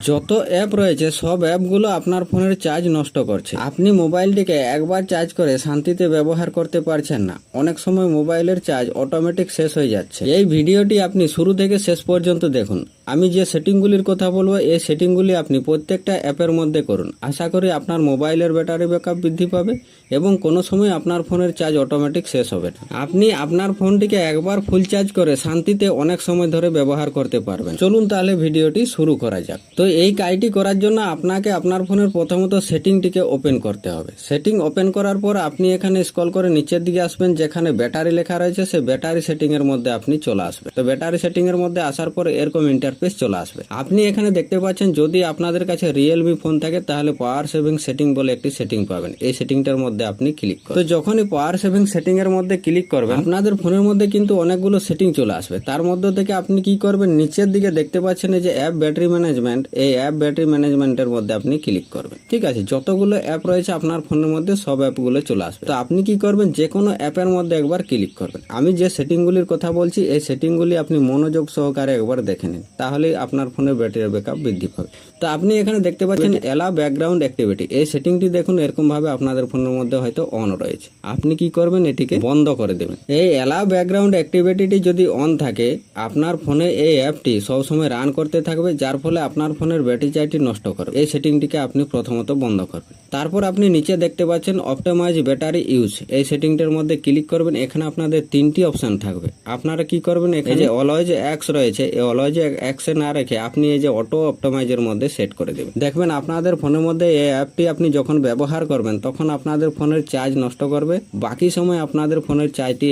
যত অ্যাপ রয়েছে, সব অ্যাপগুলো আপনার ফোনের চার্জ নষ্ট করছে। আপনি মোবাইলটিকে একবার চার্জ করে শান্তিতে ব্যবহার করতে পারছেন না। অনেক সময় মোবাইলের চার্জ অটোমেটিক শেষ হয়ে যাচ্ছে। এই ভিডিওটি আপনি শুরু থেকে শেষ পর্যন্ত দেখুন। আমি যে সেটিংগুলির কথা বলব, এই সেটিংগুলি আপনি প্রত্যেকটা অ্যাপের মধ্যে করুন। আশা করি আপনার মোবাইলের ব্যাটারি ব্যাকআপ বৃদ্ধি পাবে এবং কোনো সময় আপনার ফোনের চার্জ অটোমেটিক শেষ হবে না। আপনি আপনার ফোনটিকে একবার ফুল চার্জ করে শান্তিতে অনেক সময় ধরে ব্যবহার করতে পারবেন। চলুন তাহলে ভিডিওটি শুরু করা যাক। তো এই কাজটি করার জন্য আপনাকে আপনার ফোনের প্রথমত সেটিংটিকে ওপেন করতে হবে। সেটিং ওপেন করার পর আপনি এখানে স্কল করে নিচের দিকে আসবেন, যেখানে ব্যাটারি লেখা রয়েছে, সেই ব্যাটারি সেটিং এর মধ্যে আপনি চলে আসবেন। তো ব্যাটারি সেটিং এর মধ্যে আসার পর এরকম ইন্টারফেস চলে আসবে। আপনি এখানে দেখতে পাচ্ছেন, যদি আপনাদের কাছে রিয়েলমি ফোন থাকে, তাহলে পাওয়ার সেভিং সেটিং বলে একটি সেটিং পাবেন। এই সেটিংটার মধ্যে আপনি ক্লিক তো যখনই পাওয়ার সেভিং সেটিং এর মধ্যে ক্লিক করবেন, আপনাদের ফোনের মধ্যে কিন্তু অনেকগুলো সেটিং চলে আসবে। তার মধ্যে থেকে আপনি কি করবেন, নিচের দিকে দেখতে পাচ্ছেন যে অ্যাপ ব্যাটারি ম্যানেজমেন্ট এই অ্যাপ ব্যাটারি ম্যানেজমেন্টের মধ্যে আপনি ক্লিক করবেন। ঠিক আছে, যতগুলো অ্যাপ রয়েছে আপনার ফোনের মধ্যে, সব অ্যাপগুলো চলে আসবে। তো আপনি কি করবেন যে কোনো অ্যাপের মধ্যে একবার ক্লিক করবেন। আমি যে সেটিংগুলির কথা বলছি, এই সেটিংগুলি আপনি মনোযোগ সহকারে একবার দেখে নিন। তাহলে আপনার ফোনের ব্যাটারি ব্যাকআপ বৃদ্ধি পাবে। তো আপনি এখানে দেখতে পাচ্ছেন এলা ব্যাকগ্রাউন্ড অ্যাক্টিভিটি। এই সেটিংটি দেখুন এরকম ভাবে আপনাদের ফোনের মধ্যে হয়তো অন রয়েছে। আপনি কি করবেন এটিকে বন্ধ করে দেবেন। এই এলা ব্যাকগ্রাউন্ড অ্যাক্টিভিটিটি যদি অন থাকে আপনার ফোনে এই অ্যাপটি সবসময় রান করতে থাকবে যার ফলে আপনার ফোনের ব্যাটারি চার্জটি নষ্ট করবে। এই সেটিংটিকে আপনি প্রথমত বন্ধ করবেন। তারপর আপনি নিচে দেখতে পাচ্ছেন অপটিমাইজ ব্যাটারি ইউজ। এই সেটিংটার মধ্যে ক্লিক করবেন এখানে আপনাদের তিনটি অপশন থাকবে। আপনারা কি করবেন এখানে যে অলওয়েজ এক্স রয়েছে। এই অলওয়েজ এক্সে না রেখে আপনি এই যে অটো অপটোমাইজের মধ্যে সেট করে দেবেন। দেখবেন আপনাদের ফোনের মধ্যে এই অ্যাপটি আপনি যখন ব্যবহার করবেন, তখন আপনাদের ফোনের চার্জ নষ্ট করবে। বাকি সময় আপনাদের ফোনের চার্জটি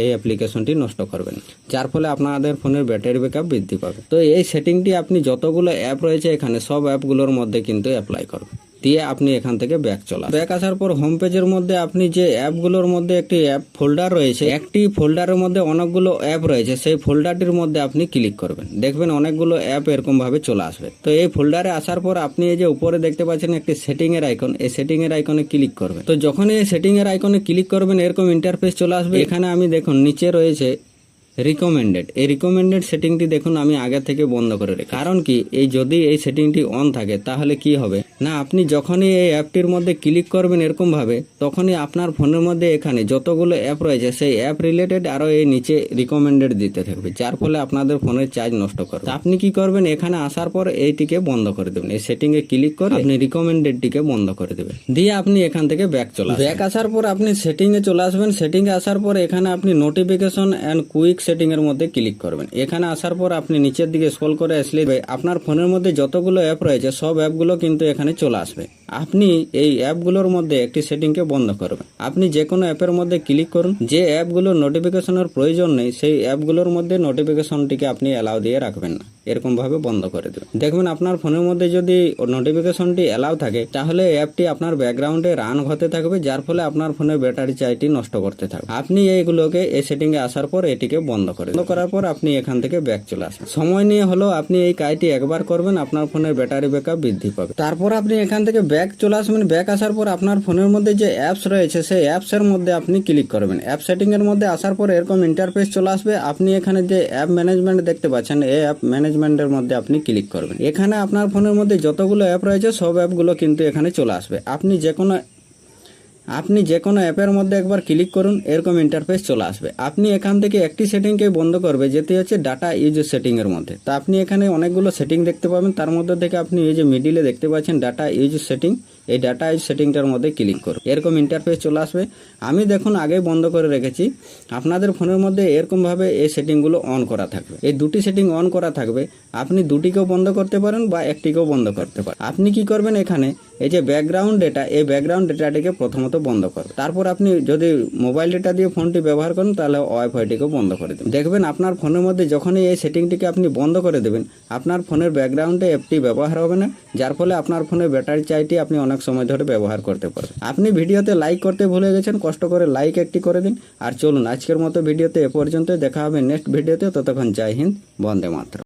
এই অ্যাপ্লিকেশনটি নষ্ট করবেন যার ফলে আপনাদের ফোনের ব্যাটারি ব্যাকআপ বৃদ্ধি পাবে। তো এই সেটিংটি আপনি যতগুলো অ্যাপ রয়েছে এখানে, সব অ্যাপগুলোর মধ্যে কিন্তু অ্যাপ্লাই করবেন। দিয়ে আপনি এখান থেকে ব্যাক চলা। ব্যাক আসার পর হোম পেজের মধ্যে আপনি যে অ্যাপগুলোর মধ্যে একটি অ্যাপ ফোল্ডার রয়েছে, একটি ফোল্ডারের মধ্যে অনেকগুলো অ্যাপ রয়েছে, সেই ফোল্ডারটির মধ্যে আপনি ক্লিক করবেন। দেখবেন অনেকগুলো অ্যাপ এরকম ভাবে চলে আসবে। তো এই ফোল্ডারে আসার পর আপনি এই যে উপরে দেখতে পাচ্ছেন একটি সেটিং এর আইকন এই সেটিং এর আইকনে ক্লিক করবেন। তো যখন এই সেটিং এর আইকনে ক্লিক করবেন, এরকম ইন্টারফেস চলে আসবে। এখানে আমি দেখুন, নিচে রয়েছে রিকমেন্ডেড এই রিকমেন্ডেড সেটিংটি দেখুন, আমি আগে থেকে বন্ধ করে রেখে কারণ কি? এই যদি এই সেটিংটি অন থাকে, তাহলে কি হবে? না, আপনি যখনই এই অ্যাপটির মধ্যে ক্লিক করবেন এরকম ভাবে, তখনই আপনার ফোনের মধ্যে এখানে যতগুলো অ্যাপ রয়েছে, সেই অ্যাপ রিলেটেড আরও এই নিচে রিকমেন্ডেড দিতে থাকবে, যার ফলে আপনাদের ফোনের চার্জ নষ্ট করবে। আপনি কি করবেন, এখানে আসার পর এইটিকে বন্ধ করে দেবেন, এই সেটিং এ ক্লিক করে আপনি রিকমেন্ডেডটিকে বন্ধ করে দেবেন। দিয়ে আপনি এখান থেকে ব্যাক চলে ব্যাক আসার পর আপনি সেটিং এ চলে আসবেন সেটিং এ আসার পর এখানে আপনি নোটিফিকেশন এন্ড কুইক সেটিং এর মধ্যে ক্লিক করবেন। এখানে আসার পর আপনি নিচের দিকে স্ক্রল করে আসলে আপনার ফোনের মধ্যে যতগুলো অ্যাপ রয়েছে, সব অ্যাপগুলো কিন্তু এখানে চলে আসবে। আপনি এই অ্যাপগুলোর মধ্যে একটি সেটিংকে বন্ধ করবেন। আপনি যে কোনো অ্যাপের মধ্যে ক্লিক করুন। যে অ্যাপগুলোর নোটিফিকেশনের প্রয়োজন নেই, সেই অ্যাপগুলোর মধ্যে নোটিফিকেশনটিকে আপনি অ্যালাউ দিয়ে রাখবেন না। এরকম ভাবে বন্ধ করে দেবেন। দেখবেন আপনার ফোনের মধ্যে যদি নোটিফিকেশনটি অ্যালাউ থাকে, তাহলে অ্যাপটি আপনার ব্যাকগ্রাউন্ডে রান হতে থাকবে, যার ফলে আপনার ফোনের ব্যাটারি চার্জটি নষ্ট করতে থাকবে। আপনি এইগুলোকে এই সেটিংয়ে আসার পর এটিকে বন্ধ করে বন্ধ করার পর আপনি এখান থেকে ব্যাক চলে আসবেন। সময় নিয়ে হলেও আপনি এই কাজটি একবার করবেন, আপনার ফোনের ব্যাটারি ব্যাকআপ বৃদ্ধি পাবে। তারপর আপনি এখান থেকে ব্যাক চলে আসবেন ব্যাক আসার পর আপনার ফোনের মধ্যে যে অ্যাপস রয়েছে, সেই অ্যাপসের মধ্যে আপনি ক্লিক করবেন। অ্যাপ সেটিংয়ের মধ্যে আসার পর এরকম ইন্টারফেস চলে আসবে। আপনি এখানে যে অ্যাপ ম্যানেজমেন্ট দেখতে পাচ্ছেন, এই অ্যাপ ম্যানেজমেন্টের মধ্যে আপনি ক্লিক করবেন। এখানে আপনার ফোনের মধ্যে যতগুলো অ্যাপ রয়েছে, সব অ্যাপগুলো কিন্তু এখানে চলে আসবে। আপনি যে কোনো আপনি যে কোনো অ্যাপের মধ্যে একবার ক্লিক করুন, এরকম ইন্টারফেস চলে আসবে। আপনি এখান থেকে একটি সেটিংকে বন্ধ করবে, যেটি হচ্ছে ডাটা ইউজ সেটিংয়ের মধ্যে। তা আপনি এখানে অনেকগুলো সেটিং দেখতে পাবেন। তার মধ্যে থেকে আপনি এই যে মিডিলে দেখতে পাচ্ছেন ডাটা ইউজ সেটিং। এই ডাটা সেটিংটার মধ্যে ক্লিক করুন এরকম ইন্টারফেস চলে আসবে। আমি দেখুন আগে বন্ধ করে রেখেছি। আপনাদের ফোনের মধ্যে এরকমভাবে এই সেটিংগুলো অন করা থাকবে। এই দুটি সেটিং অন করা থাকবে। আপনি দুটিকেও বন্ধ করতে পারেন বা একটিকেও বন্ধ করতে পারেন। আপনি কি করবেন এখানে? এই যে ব্যাকগ্রাউন্ড ডেটা এই ব্যাকগ্রাউন্ড ডেটাটিকে প্রথমত বন্ধ করবেন। তারপর আপনি যদি মোবাইল ডেটা দিয়ে ফোনটি ব্যবহার করেন, তাহলে ওয়াইফাইটিকেও বন্ধ করে দেবেন। দেখবেন, আপনার ফোনের মধ্যে যখনই এই সেটিংটিকে আপনি বন্ধ করে দেবেন, আপনার ফোনের ব্যাকগ্রাউন্ডে অ্যাপটি ব্যবহার হবে না। যার ফলে আপনার ফোনের ব্যাটারি চাইটি আপনি অনেক সময় ধরে ব্যবহার করতে পারবেন আপনি ভিডিওতে লাইক করতে ভুলে গেছেন, কষ্ট করে লাইক একটি করে দিন। আর চলুন, আজকের মতো ভিডিওতে এ পর্যন্ত দেখা হবে নেক্সট ভিডিওতে। ততক্ষণ জয় হিন্দ, বন্দে মাত্র